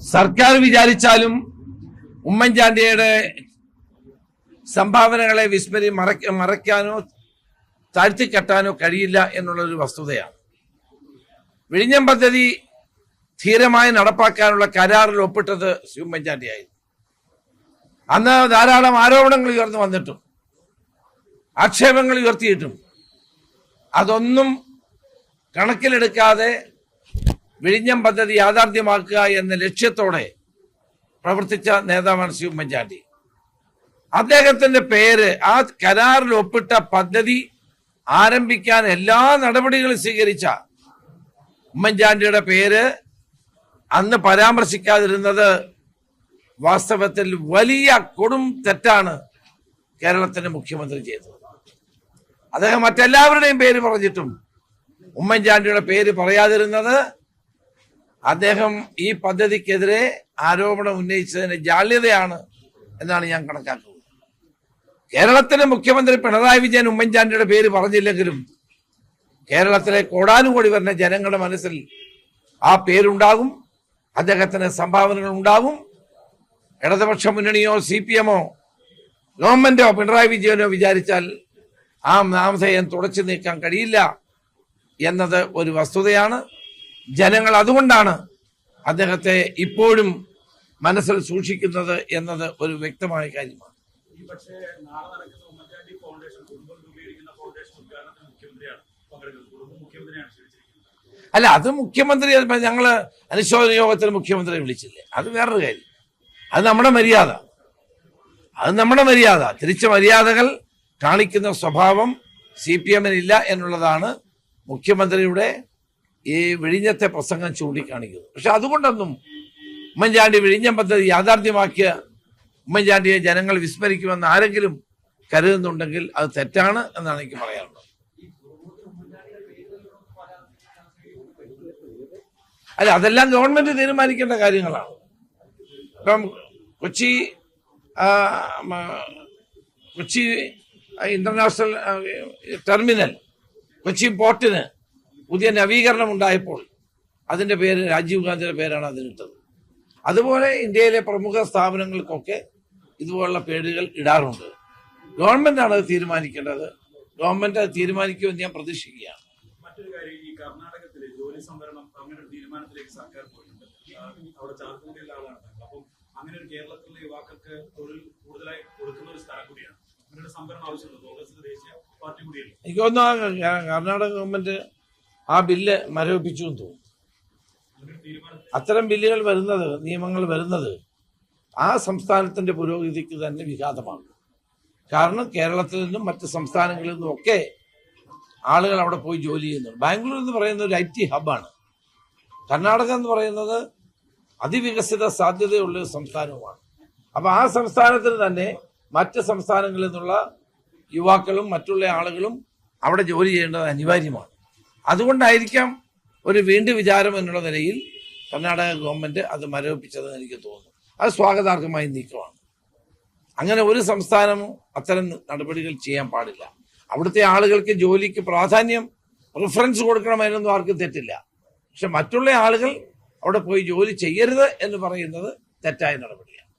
സർക്കാർ വിചാരിച്ചാലും ഉമ്മൻചാണ്ടിയുടെ സംഭാവനകളെ വിസ്മരി മറയ്ക്ക മറയ്ക്കാനോ താഴ്ത്തിക്കെട്ടാനോ കഴിയില്ല എന്നുള്ളൊരു വസ്തുതയാണ്. വിഴിഞ്ഞം പദ്ധതി ധീരമായി നടപ്പാക്കാനുള്ള കരാറിൽ ഒപ്പിട്ടത് ഉമ്മൻചാണ്ടിയായിരുന്നു. അന്ന് ധാരാളം ആരോപണങ്ങൾ ഉയർന്നു വന്നിട്ടും ആക്ഷേപങ്ങൾ ഉയർത്തിയിട്ടും അതൊന്നും കണക്കിലെടുക്കാതെ വിഴിഞ്ഞം പദ്ധതി യാഥാർത്ഥ്യമാക്കുക എന്ന ലക്ഷ്യത്തോടെ പ്രവർത്തിച്ച നേതാവാണ് സി ഉമ്മൻചാണ്ടി. അദ്ദേഹത്തിന്റെ പേര് ആ കരാറിൽ ഒപ്പിട്ട പദ്ധതി ആരംഭിക്കാൻ എല്ലാ നടപടികളും സ്വീകരിച്ച ഉമ്മൻചാണ്ടിയുടെ പേര് അന്ന് പരാമർശിക്കാതിരുന്നത് വാസ്തവത്തിൽ വലിയ കൊടും തെറ്റാണ് കേരളത്തിന്റെ മുഖ്യമന്ത്രി ചെയ്തത്. അദ്ദേഹം മറ്റെല്ലാവരുടെയും പേര് പറഞ്ഞിട്ടും ഉമ്മൻചാണ്ടിയുടെ പേര് പറയാതിരുന്നത് അദ്ദേഹം ഈ പദ്ധതിക്കെതിരെ ആരോപണം ഉന്നയിച്ചതിന് ജാള്യതയാണ് എന്നാണ് ഞാൻ കണക്കാക്കുന്നത്. കേരളത്തിലെ മുഖ്യമന്ത്രി പിണറായി വിജയൻ ഉമ്മൻചാണ്ടിയുടെ പേര് പറഞ്ഞില്ലെങ്കിലും കേരളത്തിലെ കോടാനുകോടി വരുന്ന ജനങ്ങളുടെ മനസ്സിൽ ആ പേരുണ്ടാകും അദ്ദേഹത്തിന് സംഭാവനകൾ ഉണ്ടാകും. ഇടതുപക്ഷ മുന്നണിയോ സി പി എമ്മോ ഗവൺമെന്റോ പിണറായി വിജയനോ വിചാരിച്ചാൽ ആ നാമധേയം തുടച്ചു നീക്കാൻ കഴിയില്ല എന്നത് ഒരു വസ്തുതയാണ്. ജനങ്ങൾ അതുകൊണ്ടാണ് അദ്ദേഹത്തെ ഇപ്പോഴും മനസ്സിൽ സൂക്ഷിക്കുന്നത് എന്നത് ഒരു വ്യക്തമായ കാര്യമാണ്. അല്ല അത് മുഖ്യമന്ത്രി ഞങ്ങൾ അനുശോചന യോഗത്തിൽ മുഖ്യമന്ത്രിയെ വിളിച്ചില്ലേ? അത് വേറൊരു കാര്യം. അത് നമ്മുടെ മര്യാദ. അത് നമ്മുടെ മര്യാദ. തിരിച്ച മര്യാദകൾ കാണിക്കുന്ന സ്വഭാവം സി പി എമ്മിനില്ല എന്നുള്ളതാണ് മുഖ്യമന്ത്രിയുടെ ഈ വിഴിഞ്ഞത്തെ പ്രസംഗം ചൂണ്ടിക്കാണിക്കുന്നു. പക്ഷെ അതുകൊണ്ടൊന്നും ഉമ്മൻചാണ്ടി വിഴിഞ്ഞം പദ്ധതി യാഥാർത്ഥ്യമാക്കിയ ഉമ്മൻചാണ്ടിയെ ജനങ്ങൾ വിസ്മരിക്കുമെന്ന് ആരെങ്കിലും കരുതുന്നുണ്ടെങ്കിൽ അത് തെറ്റാണ് എന്നാണ് എനിക്ക് പറയാനുള്ളത്. അല്ല അതെല്ലാം ഗവൺമെന്റ് തീരുമാനിക്കേണ്ട കാര്യങ്ങളാണ്. ഇപ്പം കൊച്ചി കൊച്ചി ഇന്റർനാഷണൽ ടെർമിനൽ കൊച്ചി പോർട്ടിന് പുതിയ നവീകരണം ഉണ്ടായപ്പോൾ അതിന്റെ പേര് രാജീവ് ഗാന്ധിയുടെ പേരാണ് അതിനിട്ടത്. അതുപോലെ ഇന്ത്യയിലെ പ്രമുഖ സ്ഥാപനങ്ങൾക്കൊക്കെ ഇതുപോലുള്ള പേരുകൾ ഇടാറുണ്ട്. ഗവൺമെന്റാണ് അത് തീരുമാനിക്കേണ്ടത്. ഗവൺമെന്റ് അത് തീരുമാനിക്കുമെന്ന് ഞാൻ പ്രതീക്ഷിക്കുകയാണ്. മറ്റൊരു കാര്യം ഈ കർണാടകത്തിലെ ജോലി സംവരണം അങ്ങനെ ഒരു തീരുമാനത്തിലേക്ക് സർക്കാർ പോയിട്ടുണ്ട്. ആ, അവിടെ ചാലക്കുടിയുള്ള ആളാണ്. അപ്പം അങ്ങനെ ഒരു കേരളത്തിലെ യുവാക്കൾക്ക് തൊഴിൽ കൂടുതലായി കൊടുക്കുന്ന ഒരു സ്ഥലം കൂടിയാണ്. അങ്ങനെ ഒരു സംവരണം ആവശ്യമുണ്ട്. കോൺഗ്രസിന്റെ ദേശീയ പാർട്ടി കൂടിയല്ലേ? എനിക്ക് തോന്നുന്നു കർണാടക ഗവൺമെന്റ് ആ ബില്ല് മരവിപ്പിച്ചു എന്ന് അത്തരം ബില്ലുകൾ വരുന്നത് നിയമങ്ങൾ വരുന്നത് ആ സംസ്ഥാനത്തിന്റെ പുരോഗതിക്ക് തന്നെ വിഘാതമാണ്. കാരണം കേരളത്തിൽ നിന്നും മറ്റ് സംസ്ഥാനങ്ങളിൽ നിന്നും ഒക്കെ ആളുകൾ അവിടെ പോയി ജോലി ചെയ്യുന്നുണ്ട്. ബാംഗ്ലൂർ എന്ന് പറയുന്ന ഒരു ഐ ടി ഹബാണ് കർണാടക എന്ന് പറയുന്നത് അതിവികസിത സാധ്യതയുള്ള ഒരു സംസ്ഥാനവുമാണ്. അപ്പൊ ആ സംസ്ഥാനത്തിന് തന്നെ മറ്റ് സംസ്ഥാനങ്ങളിൽ നിന്നുള്ള യുവാക്കളും മറ്റുള്ള ആളുകളും അവിടെ ജോലി ചെയ്യേണ്ടത് അനിവാര്യമാണ്. അതുകൊണ്ടായിരിക്കാം ഒരു വീണ്ടും വിചാരം എന്നുള്ള നിലയിൽ കർണാടക ഗവൺമെന്റ് അത് മരവിപ്പിച്ചതെന്ന് എനിക്ക് തോന്നുന്നു. അത് സ്വാഗതാർഹമായ നീക്കമാണ് അങ്ങനെ ഒരു സംസ്ഥാനവും അത്തരം നടപടികൾ ചെയ്യാൻ പാടില്ല. അവിടുത്തെ ആളുകൾക്ക് ജോലിക്ക് പ്രാധാന്യം പ്രിഫറൻസ് കൊടുക്കണമെന്നൊന്നും ആർക്കും തെറ്റില്ല. പക്ഷെ മറ്റുള്ള ആളുകൾ അവിടെ പോയി ജോലി ചെയ്യരുത് എന്ന് പറയുന്നത് തെറ്റായ നടപടിയാണ്.